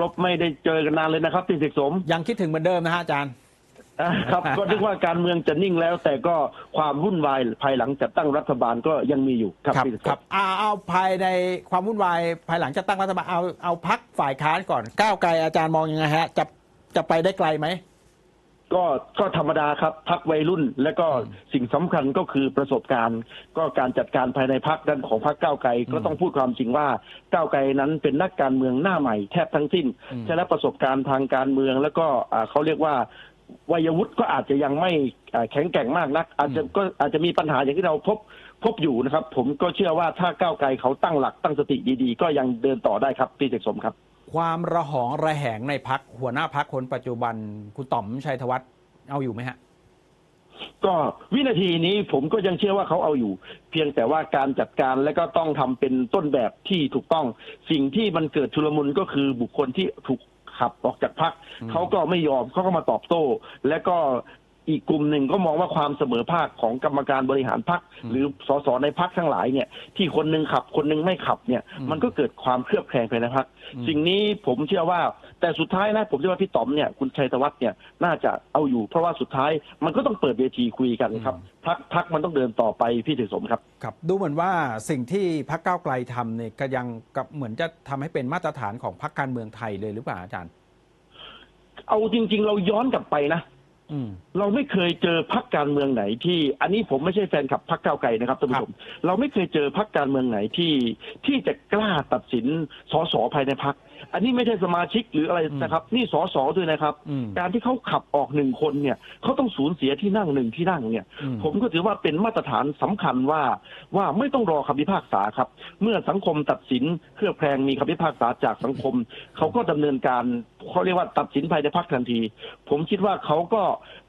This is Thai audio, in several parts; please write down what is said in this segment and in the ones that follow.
รบไม่ได้เจอกันนานเลยนะครับพี่เสกสม ยังคิดถึงเหมือนเดิมนะฮะอาจารย์อ่าครับ ก็นึกว่าการเมืองจะนิ่งแล้ว แต่ก็ความวุ่นวายภายหลังจัดตั้งรัฐบาลก็ยังมีอยู่ครับพี่เสกสครัมบเอาเอาภายในความวุ่นวายภายหลังจะตั้งรัฐบาลเอาเอาพักฝ่ายค้านก่อนก้าวไกลอาจารย์มองยังไงฮะจะจะไปได้ไกลไหม ก็ก็ธรรมดาครับพักวัยรุ่น และก็สิ่งสำคัญก็คือประสบการณ์ ก็การจัดการภายในพักด้านของพักก้าวไกลก็ต้องพูดความจริงว่าก้าวไกลนั้นเป็นนักการเมืองหน้าใหม่แทบทั้งสิ้นอืมฉะนั้นประสบการณ์ทางการเมือง แล้วก็อ่าเขาเรียกว่าวัยวุฒิก็อาจจะยังไม่อ่าแข็งแกร่งมากนัก อาจจะก็อาจจะมีปัญหาอย่างที่เราพบพบอยู่นะครับ ผมก็เชื่อว่าถ้าก้าวไกลเขาตั้งหลักตั้งสติดีๆ ก็ยังเดินต่อได้ครับพี่เสกสมครับ ความระหองระแหงในพักหัวหน้าพักคนปัจจุบันคุณต่อมชัยธวัฒน์ เอาอยู่ไหมฮะ ก็วินาทีนี้ผมก็ยังเชื่อว่าเขาเอาอยู่ เพียงแต่ว่าการจัดการและก็ต้องทำเป็นต้นแบบที่ถูกต้อง สิ่งที่มันเกิดชุลมุนก็คือบุคคลที่ถูกขับออกจากพักอืมเขาก็ไม่ยอมเขาก็มาตอบโต้ และก็อีกกลุ่มหนึ่งก็มองว่าความเสมอภาคของกรรมการบริหารพักหรือสสในพักทั้งหลายเนี่ย ที่คนหนึ่งขับคนหนึ่งไม่ขับเนี่ย มันก็เกิดความเครือบแคลงภายในพักสิ่งนี้ผมเชื่อว่า แต่สุดท้ายนะผมเชื่อว่าพี่ต๋อมเนี่ยคุณชัยธวัฒน์เนี่ยน่าจะเอาอยู่ เพราะว่าสุดท้ายมันก็ต้องเปิดเวทีคุยกันครับพักพักมันต้องเดินต่อไปพี่เสกสมครับครับดูเหมือนว่าสิ่งที่พักก้าวไกลทำเนี่ยก็ยังกับเหมือนจะทำให้เป็นมาตรฐานของพักการเมืองไทยเลยหรือเปล่าอาจารย์ เอาจริง ๆ เราย้อนกลับไปนะอืมเราไม่เคยเจอพักการเมืองไหนที่ อันนี้ผมไม่ใช่แฟนคลับพักก้าวไกลนะครับท่านผู้ชมเราไม่เคยเจอพักการเมืองไหนที่ที่จะกล้าตัดสินสสภายในพัก อันนี้ไม่ใช่สมาชิกหรืออะไรนะครับ นี่สสด้วยนะครับอืมการที่เขาขับออกหนึ่งคนเนี่ยเขาต้องสูญเสียที่นั่งหนึ่งที่นั่งเนี่ยอืมผมก็ถือว่าเป็นมาตรฐานสำคัญว่าว่าไม่ต้องรอคำพิพากษาครับ เมื่อสังคมตัดสินเครือบแคลงมีคำพิพากษาจากสังคม เขาก็ดำเนินการเขาเรียกว่าตัดสินภายในพักทันที ผมคิดว่าเขาก็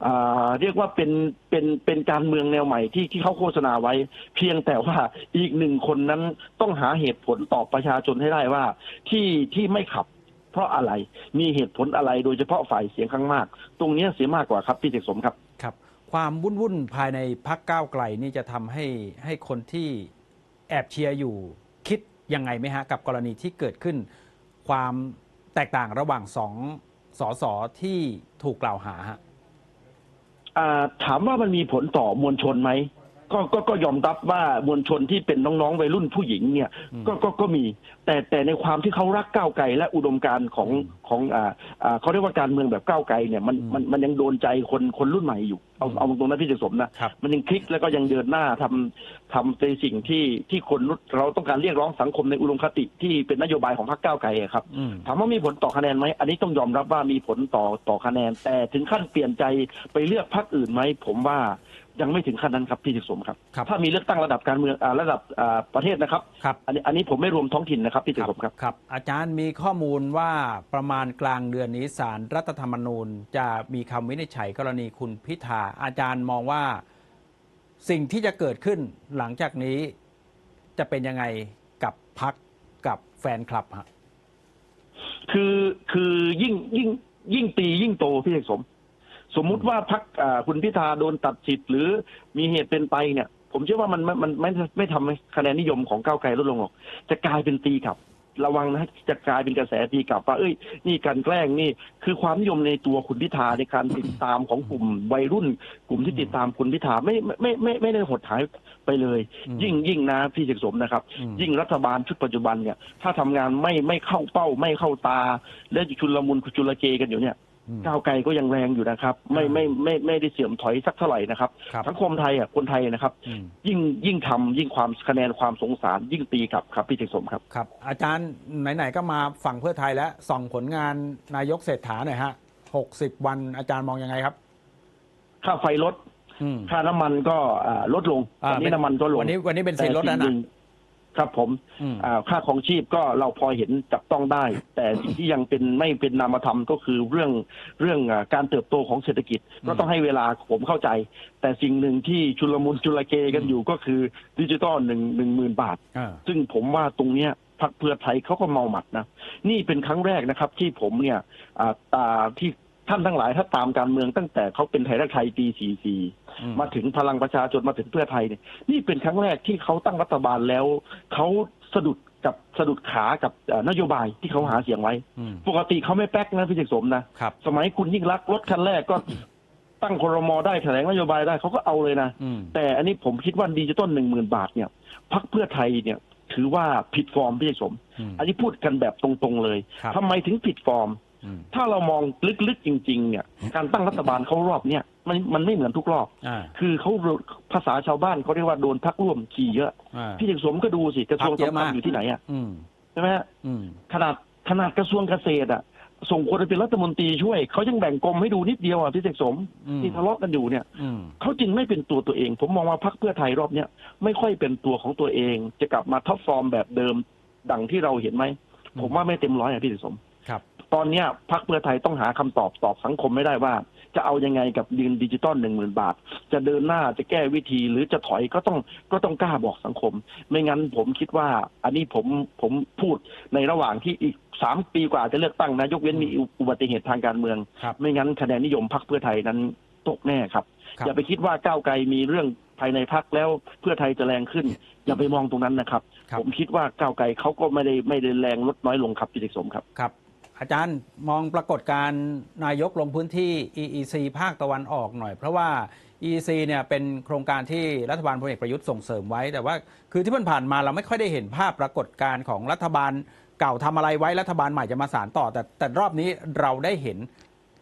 อ่าเรียกว่าเป็นเป็นเป็นการเมืองแนวใหม่ที่ที่เขาโฆษณาไว้ เพียงแต่ว่าอีกหนึ่งคนนั้นต้องหาเหตุผลตอบประชาชนให้ได้ว่า ที่ที่ไม่ขับ เพราะอะไรมีเหตุผลอะไรโดยเฉพาะฝ่ายเสียงข้างมาก ตรงเนี้ยเสียมากกว่าครับพี่เจกสมครับครับ ความวุ่นวุ่นๆภายในพักก้าวไกลนี่จะทำให้ให้คนที่แอบเชียร์อยู่คิดยังไงไหมฮะกับกรณีที่เกิดขึ้น ความแตกต่างระหว่างสองสอสอที่ถูกกล่าวหาฮะอ่าถามว่ามันมีผลต่อมวลชนไหม ก็ก็ก็ยอมรับว่ามวลชนที่เป็นน้องๆวัยรุ่นผู้หญิงเนี่ยอืมก็ก็ก็มี แต่แต่ในความที่เขารักก้าวไกลและอุดมการณ์ของของอ่าอ่าเขาเรียกว่าการเมืองแบบก้าวไกลเนี่ยมันอืมมันมันยังโดนใจคนคนรุ่นใหม่อยู่เอาอืมเอาตรงนั้นพี่เจสมนะ ครับ มันยังคลิกแล้วก็ยังเดินหน้าทำทำในสิ่งที่ที่คนเราต้องการเรียกร้องสังคมในอุดมคติที่เป็นนโยบายของพรรคก้าวไกลอะครับ อืม ถามว่ามีผลต่อคะแนนไหม อันนี้ต้องยอมรับว่ามีผลต่อต่อคะแนน แต่ถึงขั้นเปลี่ยนใจไปเลือกพรรคอื่นไหม ผมว่า ยังไม่ถึงขั้นนั้นครับพี่จิตสมครับครับ ถ้ามีเลือกตั้งระดับการเมืองอ่าระดับอ่าประเทศนะครับ ครับ อันนี้อันนี้ผมไม่รวมท้องถิ่นนะครับพี่จิตสมครับ ครับ อาจารย์มีข้อมูลว่าประมาณกลางเดือนนี้สารรัฐธรรมนูญ จะมีคำวินิจฉัยกรณีคุณพิธาอาจารย์มองว่าสิ่งที่จะเกิดขึ้นหลังจากนี้จะเป็นยังไงกับพักกับแฟนคลับฮะ คือคือยิ่งยิ่งยิ่งตียิ่งโตพี่เอกสม สมมุติว่าพักคุณพิธาโดนตัดสิทธิ์หรือมีเหตุเป็นไปเนี่ย ผมเชื่อว่ามันมันมันไม่ไม่ทำให้คะแนนนิยมของก้าวไกลลดลงหรอก จะกลายเป็นตีกลับ ระวังนะจะกลายเป็นกระแสตีกลับว่าเอ้ย นี่การแกล้งนี่ คือความนิยมในตัวคุณพิธาในการติดตามของกลุ่มวัยรุ่น กลุ่มที่ติดตามคุณพิธาไม่ไม่ไม่ไม่ไม่ได้หดหายไปเลยอืมยิ่งยิ่งนะพี่เสกสมนะครับอืมยิ่งรัฐบาลชุดปัจจุบันเนี่ย ถ้าทำงานไม่ไม่เข้าเป้าไม่เข้าตา และชุลมุนชุลเกกันอยู่เนี่ยอืม ก้าวไกลก็ยังแรงอยู่นะครับ ไม่ไม่ไม่ไม่ได้เสื่อมถอยสักเท่าไหร่นะครับครับสังคมไทยอะคนไทยนะครับอืมยิ่งยิ่งทำยิ่งความคะแนนความสงสาร ยิ่งตีกลับครับพี่เจกสมครับครับ อาจารย์ไหนๆก็มาฝั่งเพื่อไทยแล้วส่องผลงานนายกเศรษฐาหน่อยฮะหกสิบวันอาจารย์มองยังไงครับ ค่าไฟลดอืมค่าน้ำมันก็อ่าลดลงอ่าวันนี้น้ำมันก็ลงวันนี้วันนี้เป็นซีนลดแล้วแต่สิ่งหนะนึ่ง ครับผมอืมอ่าค่าของชีพก็เราพอเห็นจับต้องได้ แต่สิ่งที่ยังเป็นไม่เป็นนามธรรมก็คือเรื่องเรื่องอ่าการเติบโตของเศรษฐกิจก็ต้องให้เวลาผมเข้าใจ แต่สิ่งหนึ่งที่ชุลมุนชุลเกกันอยู่ก็คือดิจิตอลหนึ่งหนึ่งหมื่นบาทอ่าซึ่งผมว่าตรงเนี้ยพรรคเพื่อไทยเขาก็เมาหมัดนะ นี่เป็นครั้งแรกนะครับ ที่ผมเนี่ยอ่าตาที่ ท่านทั้งหลายถ้าตามการเมืองตั้งแต่เขาเป็นไทยรักไทยปีอืม44 มาถึงพลังประชาชนมาถึงเพื่อไทยเนี่ยนี่เป็นครั้งแรกที่เขาตั้งรัฐบาลแล้วเขาสะดุดกับสะดุดขากับเอ่อนโยบายที่เขาหาเสียงไว้อืมปกติเขาไม่แป๊กนะพี่เสกสมนะครับสมัยคุณยิ่งรักษณ์รถคันแรกก็ตั้งครมได้แถลงนโยบายได้เขาก็เอาเลยนะอืมแต่อันนี้ผมคิดว่าดิจิตอลหนึ่งหมื่นบาทเนี่ยพักเพื่อไทยเนี่ยถือว่าผิดฟอร์มพี่เสกสมอืมอันนี้พูดกันแบบตรงๆเลยครับทำไมถึงผิดฟอร์มอืม ถ้าเรามองลึกๆจริง ๆ เนี่ย การตั้งรัฐบาลเขารอบเนี่ยมันมันไม่เหมือนทุกรอบอ่าคือเขาภาษาชาวบ้านเขาเรียกว่าโดนพักร่วมขี่เยอะอ่าพี่เสกสมก็ดูสิกระทรวงพักเยอะสำคัมาญกอยู่ที่ไหนอะอืมใช่ไหมฮะอืมขนาดขนาดกระทรวงเกษตรอะส่งคนไปเป็นรัฐมนตรีช่วยเขายังแบ่งกรมให้ดูนิดเดียวอะพี่เสกสมอืมที่ทะเลาะกันอยู่เนี่ยอืมเขาจึงไม่เป็นตัวตัวเอง ผมมองว่าพรรคเพื่อไทยรอบเนี้ยไม่ค่อยเป็นตัวของตัวเอง จะกลับมาท็อปฟอร์มแบบเดิมดังที่เราเห็นไหมอืมผมว่าไม่เต็มร้อยอะพี่เสกสมครับ ตอนเนี้ยพรรคเพื่อไทยต้องหาคำตอบตอบสังคมไม่ได้ว่า จะเอายังไงกับเงินดิจิตอลหนึ่งหมื่นบาท จะเดินหน้าจะแก้วิธีหรือจะถอยก็ต้องก็ต้องกล้าบอกสังคม ไม่งั้นผมคิดว่า อันนี้ผมผมพูดในระหว่างที่อีกสามปีกว่าจะเลือกตั้งนะยกเว้นมีอุบัติเหตุทางการเมืองครับไม่งั้นคะแนนนิยมพรรคเพื่อไทยนั้นตกแน่ครับครับ อย่าไปคิดว่าก้าวไกลมีเรื่องภายในพรรคแล้วเพื่อไทยจะแรงขึ้น อย่าไปมองตรงนั้นนะครับครับ ผมคิดว่าก้าวไกลเขาก็ไม่ได้ไม่ได้แรงลดน้อยลงครับพี่เด็กสมครับครับ อาจารย์มองปรากฏการณ์นายกลงพื้นที่ EEC ภาคตะวันออกหน่อย เพราะว่า EEC เนี่ยเป็นโครงการที่รัฐบาลพลเอกประยุทธ์ส่งเสริมไว้ แต่ว่าคือที่ผ่านๆมาเราไม่ค่อยได้เห็นภาพปรากฏการณ์ของรัฐบาลเก่าทำอะไรไว้รัฐบาลใหม่จะมาสานต่อ แต่แต่รอบนี้เราได้เห็น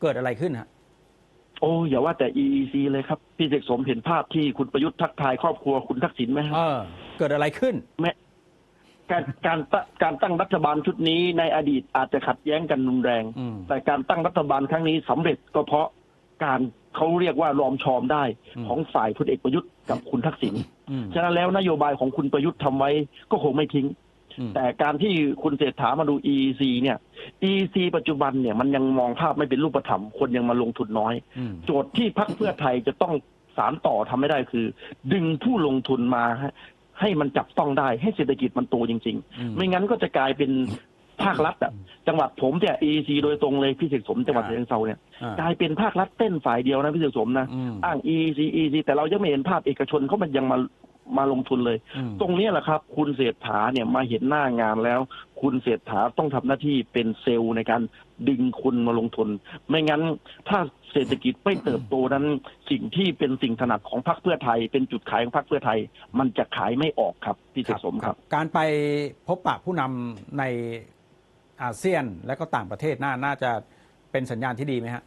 เกิดอะไรขึ้นฮะโอ้อย่าว่าแต่ EEC เลยครับ พี่เสกสมเห็นภาพที่คุณประยุทธ์ทักทายครอบครัวคุณทักษิณไหมฮะเออเกิดอะไรขึ้นแม้ การการตการตั้งรัฐบาลชุดนี้ในอดีตอาจจะขัดแย้งกันรุนแรง อืม แต่การตั้งรัฐบาลครั้งนี้สำเร็จก็เพราะการเขาเรียกว่ารอมชอมได้อืม ของฝ่ายพลเอกประยุทธ์กับคุณทักษิณอืมฉะนั้นแล้วนโยบายของคุณประยุทธ์ทำไว้ก็คงไม่ทิ้ง อืม แต่การที่คุณเศรษฐามาดู EEC เนี่ย EEC ปัจจุบันเนี่ยมันยังมองภาพไม่เป็นรูปธรรม คนยังมาลงทุนน้อย อืม โจทย์ที่พรรคเพื่อไทยจะต้องสารต่อทำไม่ได้คือ ดึงผู้ลงทุนมา ให้ให้มันจับต้องได้ให้เศรษฐกิจมันโตจริงอืมๆไม่งั้นก็จะกลายเป็นภาครัฐอะจังหวัดผมเนี่ย EEC โดยตรงเลยพี่เสกสมจังหวัดอ่าเชียงเซาเนี่ยอ่ากลายเป็นภาครัฐเต้นฝ่ายเดียวนะพี่เสกสมนะอืมอ้าง EEC EEC แต่เรายังไม่เห็นภาพเอกชนเขามันยังมา มาลงทุนเลยอืมตรงเนี้ยแหละครับ คุณเศรษฐาเนี่ยมาเห็นหน้างานแล้ว คุณเศรษฐาต้องทำหน้าที่เป็นเซลล์ในการดึงคุณมาลงทุน ไม่งั้นถ้าเศรษฐกิจไม่เติบโตนั้นสิ่งที่เป็นสิ่งถนัดของพรรคเพื่อไทย เป็นจุดขายของพรรคเพื่อไทย มันจะขายไม่ออกครับพี่เสกสมครับ การไปพบปะผู้นำในอาเซียนและก็ต่างประเทศน่าน่าจะเป็นสัญญาณที่ดีไหมฮะ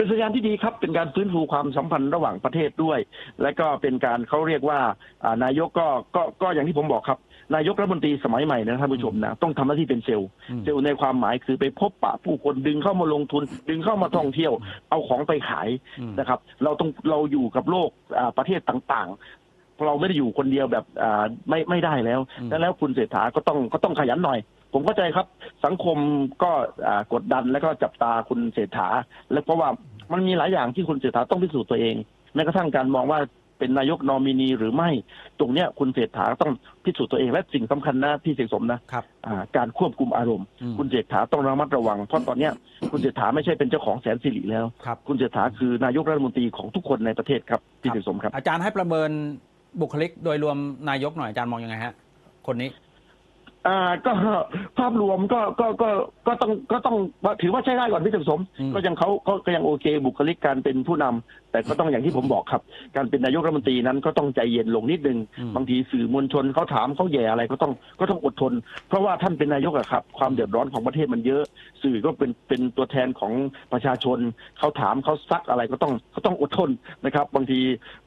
เป็นสัญญาณที่ดีครับ เป็นการฟื้นฟูความสัมพันธ์ระหว่างประเทศด้วย และก็เป็นการเขาเรียกว่าอ่านายกก็ก็ก็อย่างที่ผมบอกครับ นายกรัฐมนตรีสมัยใหม่นะท่านผู้ชมนะต้องทำหน้าที่เป็นเซลล์อืมเซลล์ในความหมายคือไปพบปะผู้คนดึงเข้ามาลงทุน ดึงเข้ามาท่องเที่ยว เอาของไปขายอืมนะครับ เราต้องเราอยู่กับโลกอ่าประเทศต่างๆเราไม่ได้อยู่คนเดียวแบบอ่าไม่ไม่ได้แล้วอืมดังนั้นแล้วคุณเศรษฐาก็ต้องก็ต้องขยันหน่อย ผมเข้าใจครับ สังคมก็อ่ากดดันแล้วก็จับตาคุณเศรษฐา และเพราะว่า มันมีหลายอย่างที่คุณเศรษฐาต้องพิสูจน์ตัวเองแม้กระทั่งการมองว่าเป็นนายกนอมินีหรือไม่ ตรงเนี้ยคุณเศรษฐาต้องพิสูจน์ตัวเองและสิ่งสำคัญนะพี่เสกสมนะครับอ่าการควบคุมอารมณ์อืมคุณเศรษฐาต้องระมัดระวังเพราะตอนเนี้ยคุณเศรษฐาไม่ใช่เป็นเจ้าของแสนสิริแล้วครับคุณเศรษฐาคือนายกรัฐมนตรีของทุกคนในประเทศครับพี่เสกสมครับ อาจารย์ให้ประเมินบุคลิกโดยรวมนายกหน่อยอาจารย์มองยังไงฮะคนนี้ อ่าก็ภาพรวมก็ก็ก็ก็ต้องก็ต้องถือว่าใช้ได้ก่อนพี่เสกสมอืมก็ยังเขาก็ก็ยังโอเค บุคลิกการเป็นผู้นำแต่ก็ต้องอย่างที่ผมบอกครับ การเป็นนายกรัฐมนตรีนั้นก็ต้องใจเย็นลงนิดนึงอืมบางทีสื่อมวลชนเขาถามเขาแย่อะไรก็ต้องก็ต้องอดทน เพราะว่าท่านเป็นนายกอะครับ ความเดือดร้อนของประเทศมันเยอะ สื่อก็เป็นเป็นตัวแทนของประชาชนเขาถามเขาซักอะไรก็ต้องก็ต้องอดทนนะครับ บางที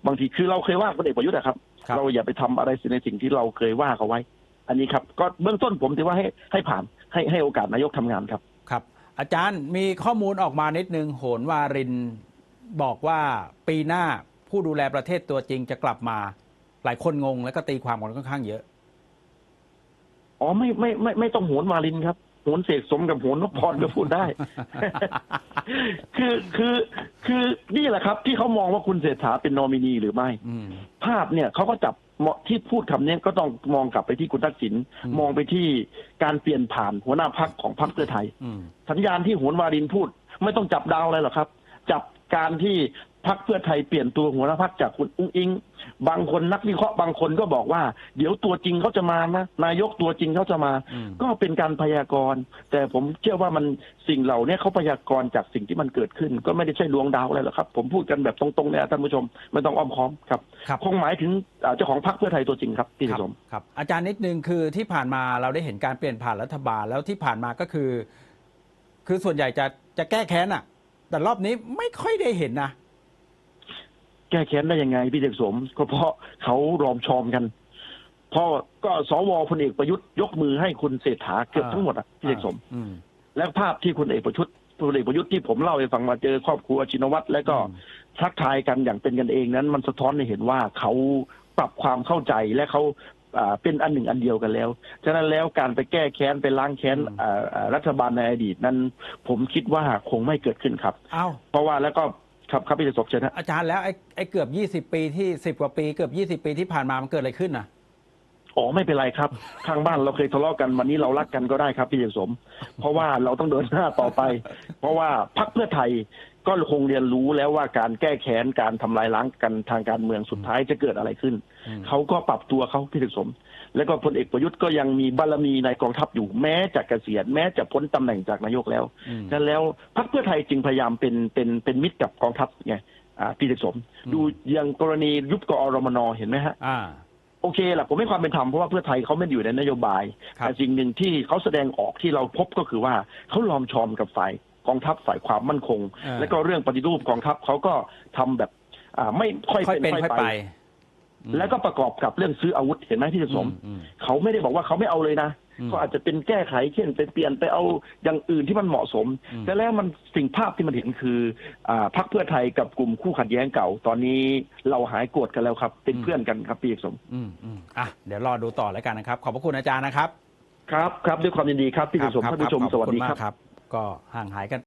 บางทีคือเราเคยว่าพลเอกประยุทธ์อะครับครับเราอย่าไปทำอะไรในสิ่งที่เราเคยว่าเขาไว้ อันนี้ครับก็เบื้องต้นผมถือว่าให้ให้ผ่านให้ให้โอกาสนายกทำงานครับครับ อาจารย์มีข้อมูลออกมานิดนึงโหนวารินบอกว่าปีหน้าผู้ดูแลประเทศตัวจริงจะกลับมา หลายคนงง แล้วก็ตีความกันค่อนข้างเยอะ อ๋อไม่ไม่ไม่ไม่ต้องโหนวาลินครับโหนเสกสมกับโหนนพพรก็พูดได้ คือคือคือนี่แหละครับ ที่เขามองว่าคุณเศรษฐาเป็นนอมินีหรือไม่อืมภาพเนี่ยเขาก็จับ เหมาะที่พูดคำนี้ก็ต้องมองกลับไปที่คุณทักษิณอืม มองไปที่การเปลี่ยนผ่านหัวหน้าพักของพรรคเพื่อไทย อืม สัญญาณที่โหนวารินพูด ไม่ต้องจับดาวอะไรหรอกครับ จับการที่ พักเพื่อไทยเปลี่ยนตัวหัวหน้าพักจากคุณอุ้งอิง บางคนนักวิเคราะห์บางคนก็บอกว่า เดี๋ยวตัวจริงเขาจะมานะนายกตัวจริงเขาจะมาอืมก็เป็นการพยากรณ์ แต่ผมเชื่อว่ามันสิ่งเหล่านี้เขาพยากรณ์จากสิ่งที่มันเกิดขึ้น ก็ไม่ได้ใช่ดวงดาวอะไรหรอกครับ ผมพูดกันแบบตรงๆเนี่ยท่านผู้ชมไม่ต้องอ้อมค้อมครับครับคงหมายถึงอ่าเจ้าของพรรคเพื่อไทยตัวจริงครับพี่คสรับมครับอาจารย์นิดนึงคือที่ผ่านมาเราได้เห็นการเปลี่ยนผ่านรัฐบาลแล้วที่ผ่านมาก็คือ คือส่วนใหญ่จะจะแก้แค้นอะ แต่รอบนี้ไม่ค่อยได้เห็นนะ แก้แค้นได้ยังไงพี่เด็กสมก็เพราะเขารอมชอมกันเพราะก็สวพลเอกประยุทธ์ยกมือให้คุณเศรษฐาเกือบทั้งหมดอะพี่เด็กสมอืมและภาพที่คุณเอกประยุทธ์พลเอกประยุทธ์ที่ผมเล่าให้ฟังมาเจอครอบครัวชินวัตรและก็อืมทักทายกันอย่างเป็นกันเองนั้น มันสะท้อนให้เห็นว่าเขาปรับความเข้าใจและเขาอ่าเป็นอันหนึ่งอันเดียวกันแล้ว ฉะนั้นแล้วการไปแก้แค้นไปล้างแค้นอ่าอ่ารัฐบาลในอดีตนั้น ผมคิดว่าคงไม่เกิดขึ้นครับเอ้าเพราะว่าแล้วก็ ครับครับพี่เดชศเชิญนะอาจารย์แล้วไอ้ไอ้เกือบ20ปีที่10กว่าปีเกือบ20ปีที่ผ่านมามันเกิดอะไรขึ้นน่ะอ๋อไม่เป็นไรครับ ข้างบ้านเราเคยทะเลาะกันวันนี้เรารักกันก็ได้ครับพี่เดชสม เพราะว่าเราต้องเดินหน้าต่อไป เพราะว่าพรรคเพื่อไทย ก็คงเรียนรู้แล้วว่าการแก้แค้นการทำลายล้างกันทางการเมืองสุดท้ายจะเกิดอะไรขึ้นอืมเขาก็ปรับตัวเขาพี่เดชสม แล้วก็พลเอกประยุทธ์ก็ยังมีบารมีในกองทัพอยู่แม้จะเกษียณแม้จะพ้นตำแหน่งจากนายกแล้วอืมฉะนั้นแล้วพรรคเพื่อไทยจึงพยายามเป็นเป็นเป็นมิตรกับกองทัพไงอ่าพี่เดชสมอืมดูอย่างกรณียุบกอรมนเห็นไหมฮะอ่าโอเคแหละผมให้ความเป็นธรรมเพราะว่าเพื่อไทยเขาไม่ได้อยู่ในนโยบายครับแต่สิ่งหนึ่งที่เขาแสดงออกที่เราพบก็คือว่าเขาลอมชอมกับฝ่าย กองทัพฝ่ายความมั่นคงอ่าแล้วก็เรื่องปฏิรูปกองทัพเขาก็ทำแบบอ่าไม่ค่อยค่อยเป็นเป็นค่อยค่อยไปไปอืมแล้วก็ประกอบกับเรื่องซื้ออาวุธเห็นไหมที่จะสมอืมเขาไม่ได้บอกว่าเขาไม่เอาเลยนะอืมเขาอาจจะเป็นแก้ไขเช่นไปเปลี่ยนไปเอาอย่างอื่นที่มันเหมาะสมอืมแต่แล้วมันสิ่งภาพที่มันเห็นคืออ่าพรรคเพื่อไทยกับกลุ่มคู่ขัดแย้งเก่า ตอนนี้เราหายโกรธกันแล้วครับ เป็นเพื่อนกันครับพี่เอกสมอืมอืมอะเดี๋ยวรอดูต่อแล้วกันนะครับ ขอบพระคุณอาจารย์นะครับ ครับครับด้วยความยินดีครับพี่เอกสมครับท่านผู้ชมครับสวัสดีขอณครับมากครับ ก็ห่างหายกัน